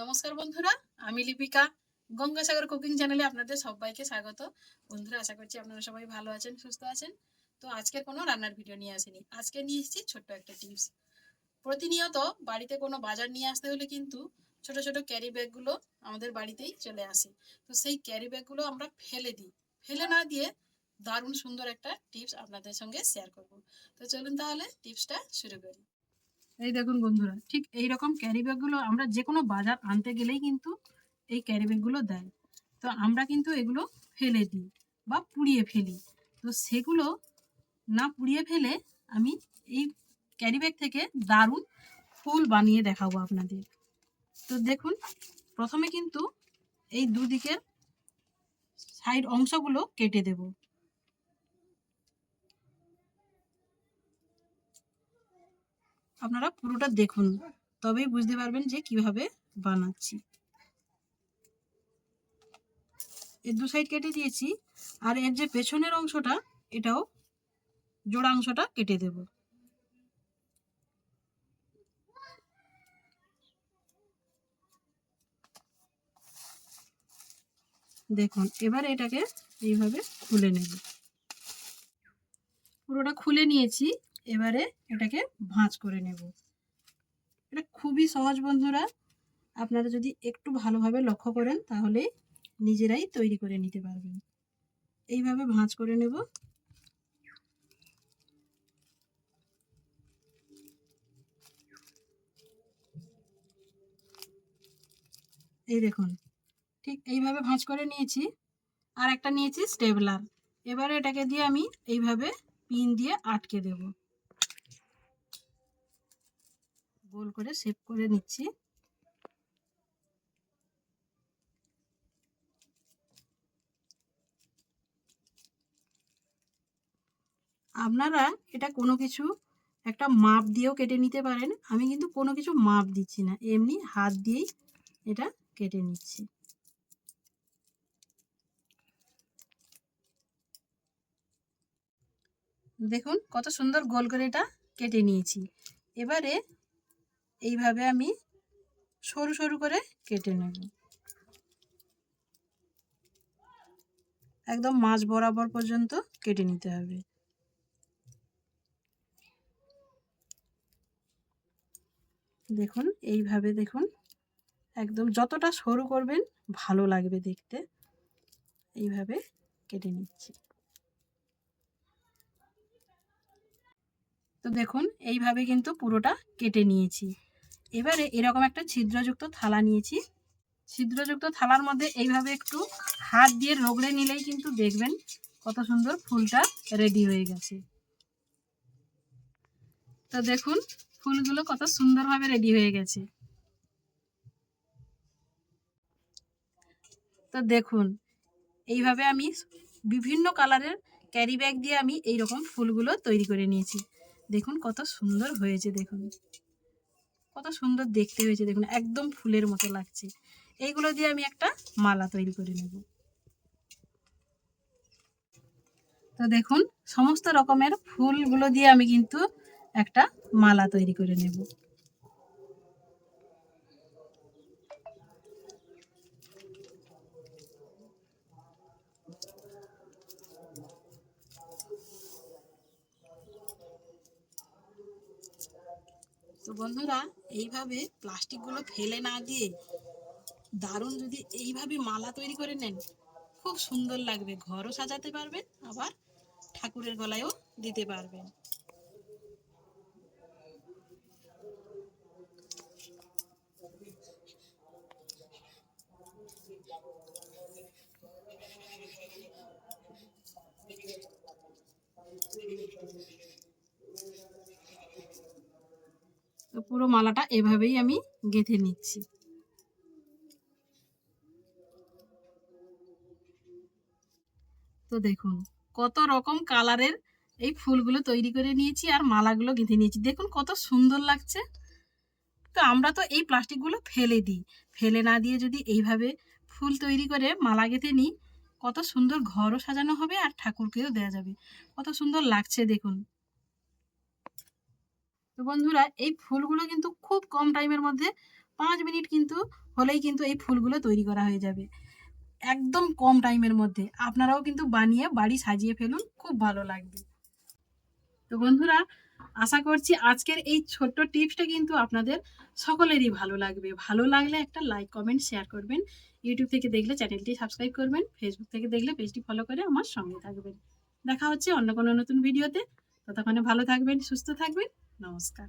নমস্কার বন্ধুরা, আমি লিপিকা। গঙ্গাসাগর কুকিং চ্যানেলে আপনাদের সবাইকে স্বাগত। বন্ধুরা, আশা করছি আপনারা সবাই ভালো আছেন, সুস্থ আছেন। তো আজকের কোনো রান্নার ভিডিও নিয়ে আসেনি। আজকে নিয়ে এসেছি ছোট্ট একটা টিপস। প্রতিনিয়ত বাড়িতে কোনো বাজার নিয়ে আসতে হলে কিন্তু ছোট ছোট ক্যারি ব্যাগগুলো আমাদের বাড়িতেই চলে আসে। তো সেই ক্যারি ব্যাগগুলো আমরা ফেলে দিই। ফেলে না দিয়ে দারুণ সুন্দর একটা টিপস আপনাদের সঙ্গে শেয়ার করব। তো চলুন তাহলে টিপসটা শুরু করি। এই দেখুন বন্ধুরা, ঠিক এই রকম ক্যারি ব্যাগগুলো আমরা যে কোনো বাজার আনতে গেলেই কিন্তু এই ক্যারি ব্যাগগুলো দেয়। তো আমরা কিন্তু এগুলো ফেলে দিই বা পুড়িয়ে ফেলি। তো সেগুলো না পুড়িয়ে ফেলে আমি এই ক্যারি ব্যাগ থেকে দারুণ ফুল বানিয়ে দেখাবো আপনাদের। তো দেখুন, প্রথমে কিন্তু এই দুদিকের সাইড অংশগুলো কেটে দেব। আপনারা পুরোটা দেখুন, তবেই বুঝতে পারবেন যে কীভাবে বানাচ্ছি। এর দু সাইড কেটে দিয়েছি, আর এর যে পেছনের অংশটা, এটাও জোড়া অংশটা কেটে দেব। দেখুন, এবার এটাকে এইভাবে খুলে নেব। পুরোটা খুলে নিয়েছি এবারে এটাকে ভাঁজ করে নেব। এটা খুবই সহজ বন্ধুরা। আপনারা যদি একটু ভালোভাবে লক্ষ্য করেন, তাহলে নিজেরাই তৈরি করে নিতে পারবেন। এইভাবে ভাঁজ করে নেব। এই দেখুন, ঠিক এইভাবে ভাঁজ করে নিয়েছি। আর একটা নিয়েছি স্টেবলার। এবারে এটাকে দিয়ে আমি এইভাবে পিন দিয়ে আটকে দেব। গোল করে শেপ করে নিচ্ছি। আপনারা এটা কোনো কিছু একটা মাপ দিয়েও কেটে নিতে পারেন। আমি কিন্তু কোনো কিছু মাপ দিচ্ছি না, এমনি হাত দিয়েই এটা কেটে নিচ্ছি। দেখুন কত সুন্দর গোল করে এটা কেটে নিয়েছি। এবারে এইভাবে আমি সরু সরু করে কেটে নেব। একদম মাছ বরাবর পর্যন্ত কেটে নিতে হবে। দেখুন, এইভাবে দেখুন, একদম যতটা সরু করবেন, ভালো লাগবে দেখতে। এইভাবে কেটে নিচ্ছি। তো দেখুন, এইভাবে কিন্তু পুরোটা কেটে নিয়েছি। এবারে এরকম একটা ছিদ্রযুক্ত থালা নিয়েছি। ছিদ্রযুক্ত থালার মধ্যে এইভাবে একটু হাত দিয়ে রগড়ে নিলেই কিন্তু দেখবেন কত সুন্দর ফুলটা রেডি হয়ে গেছে। তো দেখুন, ফুলগুলো কত সুন্দরভাবে রেডি হয়ে গেছে। তো দেখুন, এইভাবে আমি বিভিন্ন কালারের ক্যারি ব্যাগ দিয়ে আমি এই রকম ফুলগুলো তৈরি করে নিয়েছি। দেখুন কত সুন্দর হয়েছে, দেখুন। কত সুন্দর দেখতে হয়েছে, দেখুন, একদম ফুলের মতো লাগছে। এইগুলো দিয়ে আমি একটা মালা তৈরি করে নেব। তো দেখুন, সমস্ত রকমের ফুলগুলো দিয়ে আমি কিন্তু একটা মালা তৈরি করে নেব। তো বন্ধুরা, এইভাবে প্লাস্টিকগুলো ফেলে না দিয়ে দারুণ যদি এইভাবে মালা তৈরি করে নেন, খুব সুন্দর লাগবে। ঘরও সাজাতে পারবেন, আবার ঠাকুরের গলায়ও দিতে পারবেন। তো পুরো মালাটা এভাবেই আমি গেঁথে নিচ্ছি। তো দেখুন, কত রকম কালারের এই ফুলগুলো তৈরি করে নিয়েছি আর মালাগুলো গেঁথে নিয়েছি। দেখুন কত সুন্দর লাগছে। তো আমরা তো এই প্লাস্টিকগুলো ফেলে দিই। ফেলে না দিয়ে যদি এইভাবে ফুল তৈরি করে মালা গেঁথে নিই, কত সুন্দর ঘরও সাজানো হবে আর ঠাকুরকেও দেওয়া যাবে। কত সুন্দর লাগছে দেখুন। তো বন্ধুরা, এই ফুলগুলো কিন্তু খুব কম টাইমের মধ্যে পাঁচ মিনিট কিন্তু হলেই কিন্তু এই ফুলগুলো তৈরি করা হয়ে যাবে। একদম কম টাইমের মধ্যে। আপনারাও কিন্তু বানিয়ে বাড়ি সাজিয়ে ফেলুন, খুব ভালো লাগবে। তো বন্ধুরা, আশা করছি আজকের এই ছোট্ট টিপসটা কিন্তু আপনাদের সকলেরই ভালো লাগবে। ভালো লাগলে একটা লাইক কমেন্ট শেয়ার করবেন। ইউটিউব থেকে দেখলে চ্যানেলটি সাবস্ক্রাইব করবেন। ফেসবুক থেকে দেখলে পেজটি ফলো করে আমার সঙ্গে থাকবেন। দেখা হচ্ছে অন্য কোনো নতুন ভিডিওতে ততক্ষণে ভালো থাকবেন, সুস্থ থাকবেন। নমস্কার